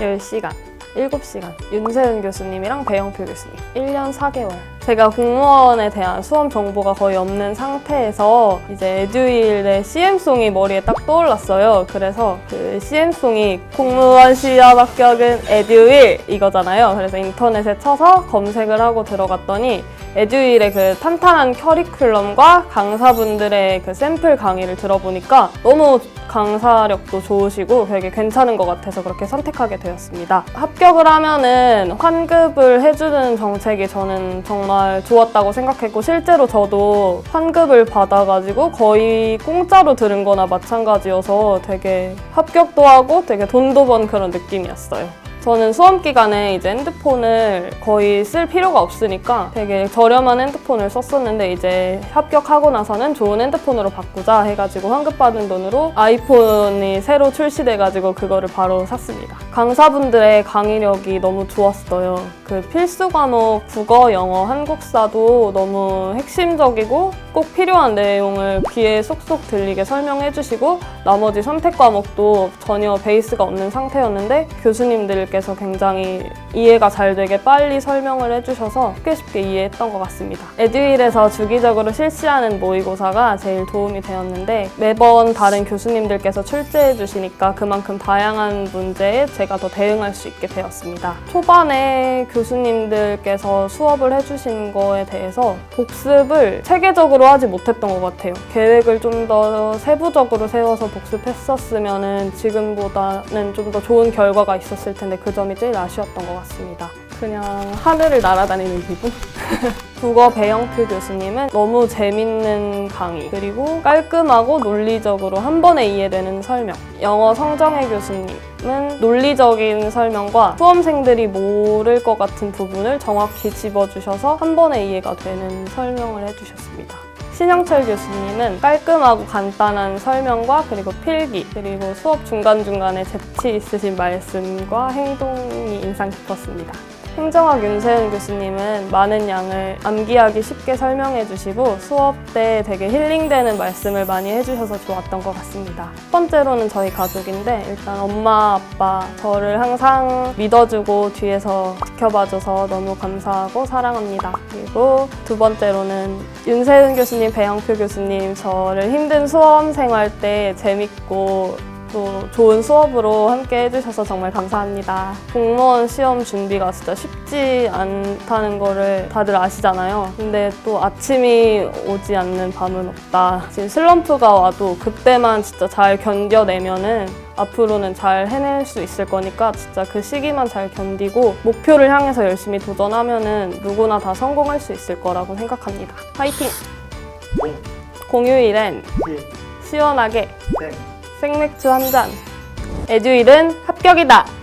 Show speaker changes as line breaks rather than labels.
10시간, 7시간. 윤세은 교수님이랑 배영표 교수님. 1년 4개월. 제가 공무원에 대한 수험 정보가 거의 없는 상태에서 이제 에듀윌의 CM송이 머리에 딱 떠올랐어요. 그래서 그 CM송이 공무원 시험 합격은 에듀윌 이거잖아요. 그래서 인터넷에 쳐서 검색을 하고 들어갔더니 에듀윌의 그 탄탄한 커리큘럼과 강사분들의 그 샘플 강의를 들어보니까 너무 강사력도 좋으시고 되게 괜찮은 것 같아서 그렇게 선택하게 되었습니다. 합격을 하면은 환급을 해주는 정책이 저는 정말 좋았다고 생각했고 실제로 저도 환급을 받아가지고 거의 공짜로 들은 거나 마찬가지여서 되게 합격도 하고 되게 돈도 번 그런 느낌이었어요. 저는 수험 기간에 이제 핸드폰을 거의 쓸 필요가 없으니까 되게 저렴한 핸드폰을 썼었는데 이제 합격하고 나서는 좋은 핸드폰으로 바꾸자 해가지고 환급받은 돈으로 아이폰이 새로 출시돼가지고 그거를 바로 샀습니다. 강사분들의 강의력이 너무 좋았어요. 그 필수 과목 국어, 영어, 한국사도 너무 핵심적이고 꼭 필요한 내용을 귀에 쏙쏙 들리게 설명해 주시고 나머지 선택 과목도 전혀 베이스가 없는 상태였는데 교수님들 께서 굉장히 이해가 잘 되게 빨리 설명을 해주셔서 쉽게 쉽게 이해했던 것 같습니다. 에듀윌에서 주기적으로 실시하는 모의고사가 제일 도움이 되었는데 매번 다른 교수님들께서 출제해 주시니까 그만큼 다양한 문제에 제가 더 대응할 수 있게 되었습니다. 초반에 교수님들께서 수업을 해주신 거에 대해서 복습을 체계적으로 하지 못했던 것 같아요. 계획을 좀 더 세부적으로 세워서 복습했었으면 지금보다는 좀 더 좋은 결과가 있었을 텐데 그 점이 제일 아쉬웠던 것 같습니다. 그냥 하늘을 날아다니는 기분? 국어 배영표 교수님은 너무 재밌는 강의 그리고 깔끔하고 논리적으로 한 번에 이해되는 설명 영어 성정혜 교수님은 논리적인 설명과 수험생들이 모를 것 같은 부분을 정확히 집어주셔서 한 번에 이해가 되는 설명을 해주셨습니다. 신영철 교수님은 깔끔하고 간단한 설명과 그리고 필기 그리고 수업 중간중간에 재치 있으신 말씀과 행동이 인상 깊었습니다. 행정학 윤세은 교수님은 많은 양을 암기하기 쉽게 설명해 주시고 수업 때 되게 힐링되는 말씀을 많이 해주셔서 좋았던 것 같습니다. 첫 번째로는 저희 가족인데 일단 엄마, 아빠 저를 항상 믿어주고 뒤에서 지켜봐줘서 너무 감사하고 사랑합니다. 그리고 두 번째로는 윤세은 교수님, 배영표 교수님 저를 힘든 수험 생활 때 재밌고 또 좋은 수업으로 함께 해주셔서 정말 감사합니다. 공무원 시험 준비가 진짜 쉽지 않다는 거를 다들 아시잖아요. 근데 또 아침이 오지 않는 밤은 없다. 지금 슬럼프가 와도 그때만 진짜 잘 견뎌내면은 앞으로는 잘 해낼 수 있을 거니까 진짜 그 시기만 잘 견디고 목표를 향해서 열심히 도전하면은 누구나 다 성공할 수 있을 거라고 생각합니다. 화이팅! 공휴일엔
시,
시원하게
생.
생맥주 한 잔. 에듀일은 합격이다.